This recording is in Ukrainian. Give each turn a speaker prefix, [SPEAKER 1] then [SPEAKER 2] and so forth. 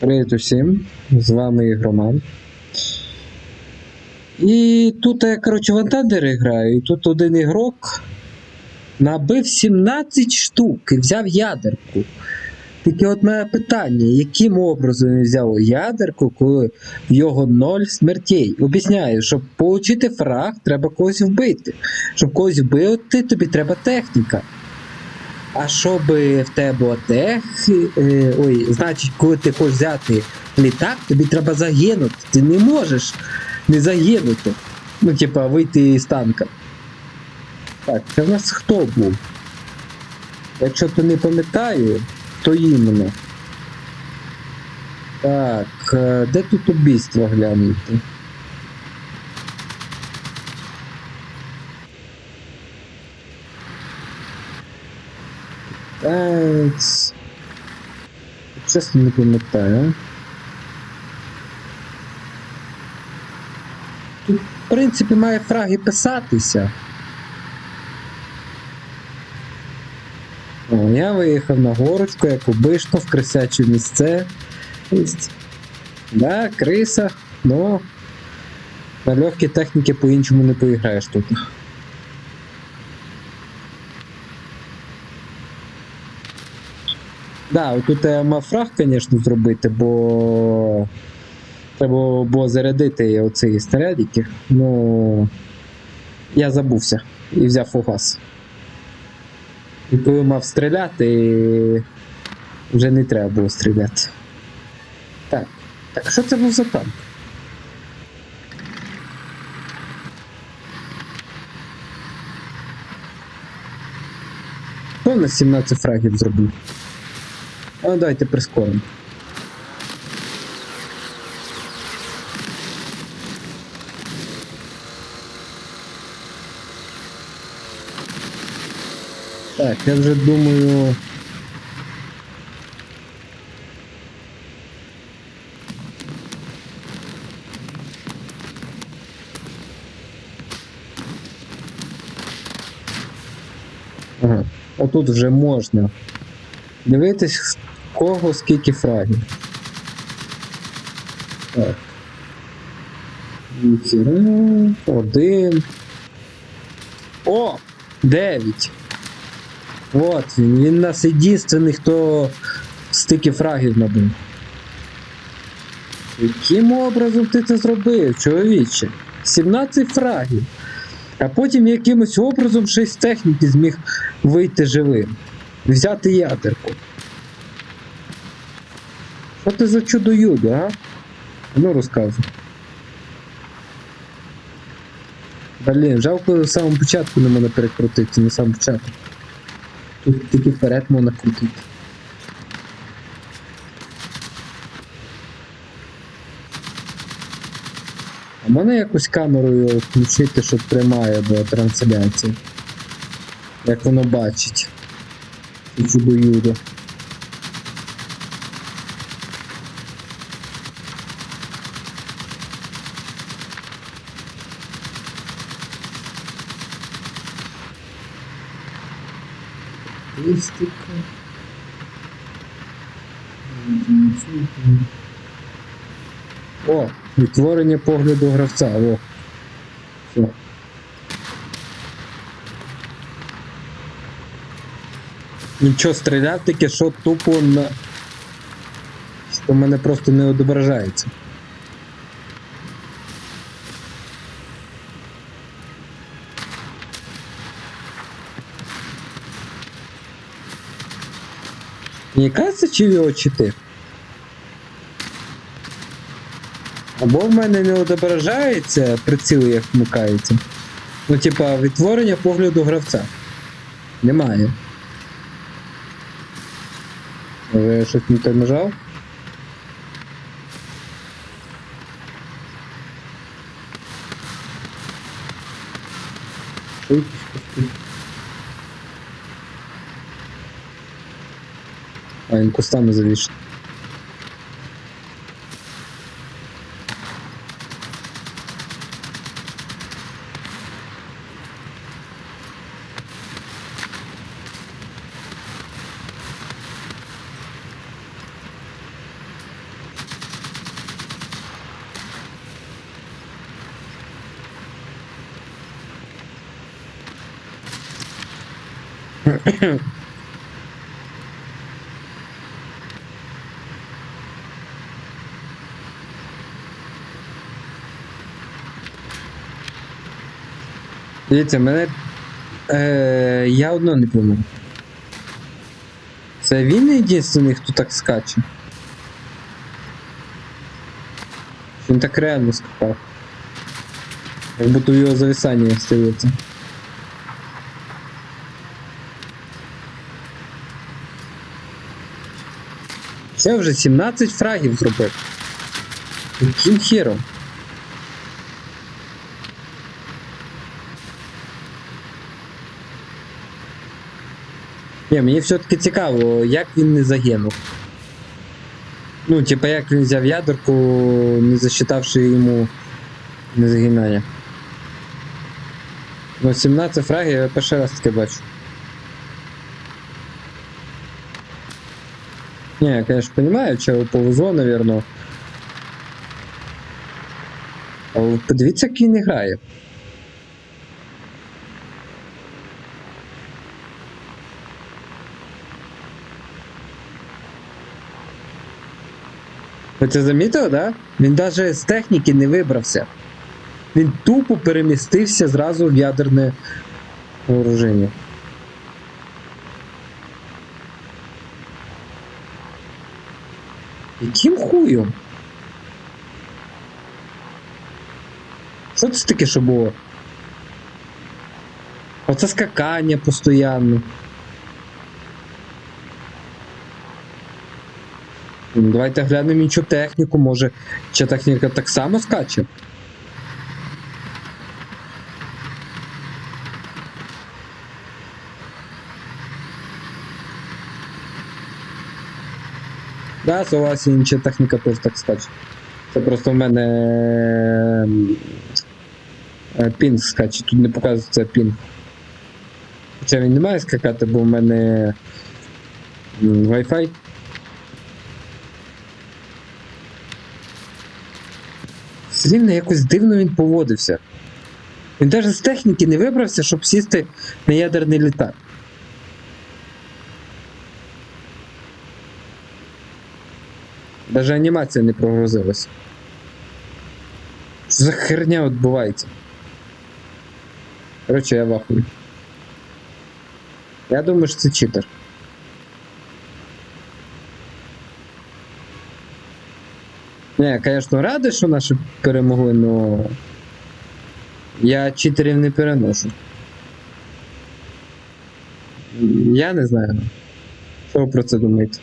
[SPEAKER 1] Привіт усім, з вами Ігроман. І тут я, коротше, в граю, і тут один ігрок набив 17 штук і взяв ядерку. Тільки от мене питання, яким образом він взяв ядерку, коли в його ноль смертей? Об'ясняю, щоб отримати фраг, треба когось вбити. Щоб когось вбити, тобі треба техніка. А щоб в тебе тех... е, Ой, значить, коли ти хочеш взяти літак, тобі треба загинути. Ти не можеш не загинути. Ну, типа, вийти з танка. Так, це в нас хто був? Якщо то не пам'ятаю, то іменно. Так, е, де тут убійство глянути? Так. Чесно не пам'ятаю. Тут, в принципі, має фраги писатися. О, я виїхав на горочку, як обично, в крисяче місце. Да, криса, но на легкій техніки по-іншому не поіграєш тут. Да, отут я мав фраг, звісно, зробити, бо треба було зарядити оці снарядики. Ну я забувся і взяв фугас. І коли мав стріляти, вже не треба було стріляти. Так, так що це був за танк? Хто на 17 фрагів зробив? А ну, давайте прискоримо. Так, я вже думаю. Ага, отут вже можна дивитись, в кого скільки фрагів. Так. Один. О! Дев'ять. От він. Він нас єдиний, хто стільки фрагів набив. Яким образом ти це зробив, чоловіче? 17 фрагів. А потім якимось образом ще з техніки зміг вийти живим. Взяти ядерку. Що ти за чудо юдо, а? Ну розказуй. Блін, жалко в самому початку не можна перекрутити, на самому початку. Тут тільки вперед можна крутити. А можна якусь камерою включити, що тримає до трансляції? Як воно бачить. Чудо юдо. Статистика. О, відтворення погляду гравця. О. Все. Нічого стріляв, таке що тупо на. Що в мене просто не відображається. Мені кажеться, чи його чити? Або в мене не відображається приціл, як вмикається. Ну, типа, відтворення погляду гравця. Немає. Але я щось не так нажав. А він кустами завішений. Дивіться, мене. Е, я одно не пойму. Це він єдиний, хто так скаче? Він так реально скакав. Як будто в його зависання стається. Це вже 17 фрагів зробив. Яким хером? Ні, мені все-таки цікаво, як він не загинув. Ну, типа, як він взяв ядерку, не засчитавши йому незагинання. Ну, 17 фрагів я перший раз таке бачу. Ні, я, конечно, понимаю, чого повезло, наверное. А подивіться, як він не грає. Ви це замітили, да? Він навіть з техніки не вибрався. Він тупо перемістився зразу в ядерне вооруження. Яким хуєм? Що це таке, що було? Оце скакання постійно. Давайте глянемо іншу техніку, може, чи техніка так само скаче? Да, согласен, інша техніка теж так скаче. Це просто в мене е, пінг скаче, тут не показується пінг. Хоча він не має скакати, бо в мене Wi-Fi. Рівно якось дивно він поводився. Він навіть з техніки не вибрався, щоб сісти на ядерний літак. Даже анімація не прогрузилась. Що за херня відбувається? Коротше, я вахую. Я думаю, що це читер. Не, я, конечно, радий, що наші перемогли, но я читерів не переношу. Я не знаю. Що ви про це думаєте?